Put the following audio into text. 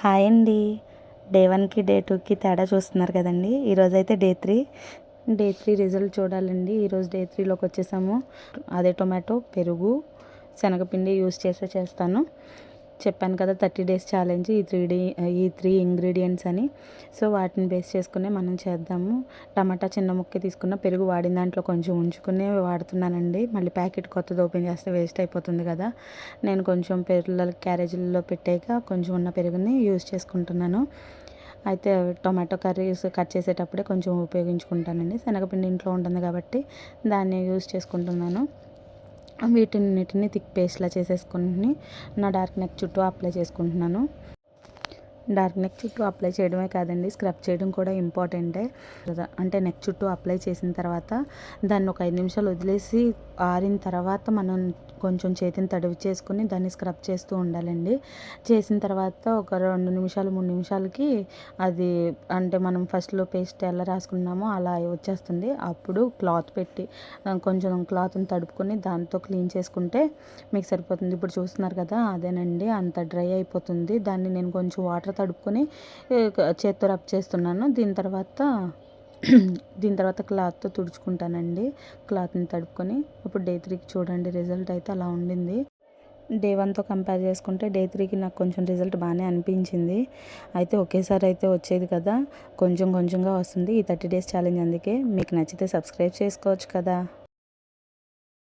Hi అండి. Day వన్కి day టూకి తేడా చూస్తున్నారు కదండి. ఈరోజు అయితే day three. Day three result చూడాలండి. ఈరోజు డే త్రీలోకి వచ్చేసాము. అదే టొమాటో పెరుగు శనగపిండి యూస్ చేసే చేస్తాను. చెప్పాను కదా థర్టీ డేస్ ఛాలెంజ్ ఈ త్రీ డే ఈ త్రీ ఇంగ్రీడియంట్స్ అని. సో వాటిని బేస్ చేసుకునే మనం చేద్దాము. టమాటా చిన్న ముక్క తీసుకున్న పెరుగు వాడిన దాంట్లో కొంచెం ఉంచుకునే వాడుతున్నానండి. మళ్ళీ ప్యాకెట్ కొత్తది ఓపెన్ చేస్తే వేస్ట్ అయిపోతుంది కదా. నేను కొంచెం పిల్లల క్యారేజీల్లో పెట్టాక కొంచెం ఉన్న పెరుగుని యూజ్ చేసుకుంటున్నాను. అయితే టొమాటో కర్రీస్ కట్ చేసేటప్పుడే కొంచెం ఉపయోగించుకుంటానండి. శనగపిండి ఇంట్లో ఉంటుంది కాబట్టి దాన్ని యూజ్ చేసుకుంటున్నాను. వీటిన్నిటిని థిక్ పేస్ట్లా చేసేసుకుని నా డార్క్ నెక్ చుట్టూ అప్లై చేసుకుంటున్నాను. డార్క్ నెక్ చుట్టూ అప్లై చేయడమే కాదండి. స్క్రబ్ చేయడం కూడా ఇంపార్టెంటే అంటే నెక్ చుట్టూ అప్లై చేసిన తర్వాత దాన్ని ఒక ఐదు నిమిషాలు వదిలేసి ఆరిన తర్వాత మనం కొంచెం చేతిని తడివి చేసుకుని దాన్ని స్క్రబ్ చేస్తూ ఉండాలండి. చేసిన తర్వాత ఒక రెండు నిమిషాలు మూడు నిమిషాలకి అది అంటే మనం ఫస్ట్లో పేస్ట్ ఎలా రాసుకున్నామో అలా వచ్చేస్తుంది. అప్పుడు క్లాత్ పెట్టి కొంచెం క్లాత్ని తడుపుకొని దాంతో క్లీన్ చేసుకుంటే మీకు సరిపోతుంది. ఇప్పుడు చూస్తున్నారు కదా అదేనండి. అంత డ్రై అయిపోతుంది. దాన్ని నేను కొంచెం వాటర్ తడుపుకొని చేత్తో రబ్ చేస్తున్నాను. దీని తర్వాత దీని తర్వాత క్లాత్తో తుడుచుకుంటానండి. క్లాత్ని తడుపుకొని ఇప్పుడు డే త్రీకి చూడండి రిజల్ట్ అయితే అలా ఉండింది. డే వన్తో కంపేర్ చేసుకుంటే డే త్రీకి నాకు కొంచెం రిజల్ట్ బాగానే అనిపించింది. అయితే ఒకేసారి అయితే వచ్చేది కదా కొంచెం కొంచెంగా వస్తుంది ఈ థర్టీ డేస్ ఛాలెంజ్ అందుకే. మీకు నచ్చితే సబ్స్క్రైబ్ చేసుకోవచ్చు కదా.